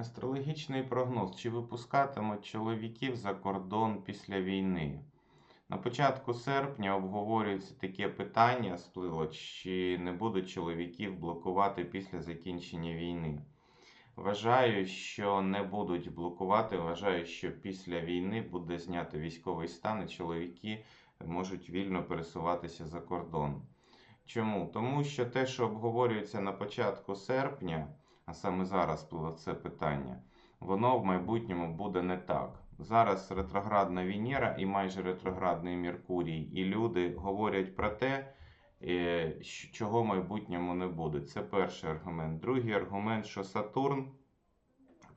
Астрологічний прогноз. Чи випускатимуть чоловіків за кордон після війни? На початку серпня обговорюється таке питання сплило, чи не будуть чоловіків блокувати після закінчення війни. Вважаю, що не будуть блокувати. Вважаю, що після війни буде знято військовий стан, і чоловіки можуть вільно пересуватися за кордон. Чому? Тому що те, що обговорюється на початку серпня, а саме зараз було це питання, воно в майбутньому буде не так. Зараз ретроградна Венера і майже ретроградний Меркурій, і люди говорять про те, е, чого в майбутньому не буде. Це перший аргумент. Другий аргумент, що Сатурн,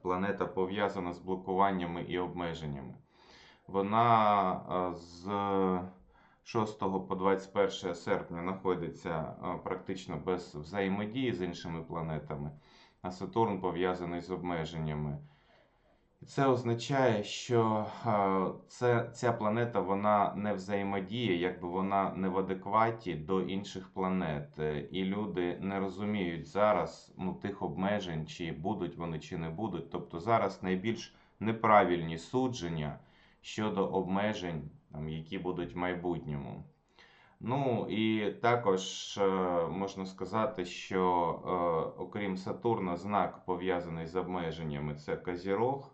планета пов'язана з блокуваннями і обмеженнями. Вона е, з 6 по 21 серпня знаходиться е, практично без взаємодії з іншими планетами, а Сатурн пов'язаний з обмеженнями. Це означає, що це, ця планета вона не взаємодіє, якби вона не в адекваті до інших планет. Е, І люди не розуміють зараз ну, тих обмежень, чи будуть вони, чи не будуть. Тобто зараз найбільш неправильні судження щодо обмежень, там, які будуть в майбутньому. Ну і також е, можна сказати, що е, окрім Сатурна, знак пов'язаний з обмеженнями це Козірог.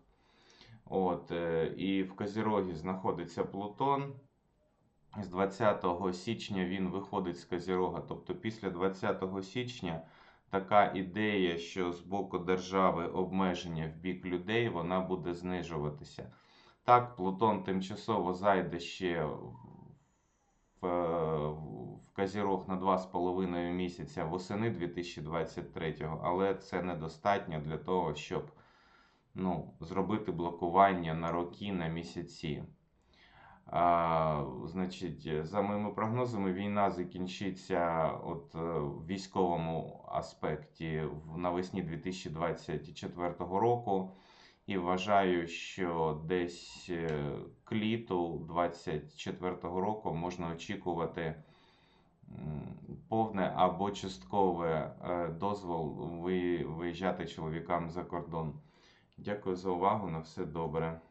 От, е, і в Козірогі знаходиться Плутон. З 20 січня він виходить з Козірога. Тобто після 20 січня така ідея, що з боку держави обмеження в бік людей, вона буде знижуватися. Так, Плутон тимчасово зайде ще в, е, в Козірог на 2,5 місяця восени 2023, але це недостатньо для того, щоб ну, зробити блокування на роки, на місяці. А, значить, за моїми прогнозами, війна закінчиться от, е, в військовому аспекті навесні 2024 року. І вважаю, що десь е, к літу 2024 року можна очікувати повне або часткове е, дозвол ви- виїжджати чоловікам за кордон. Дякую за увагу. На все добре.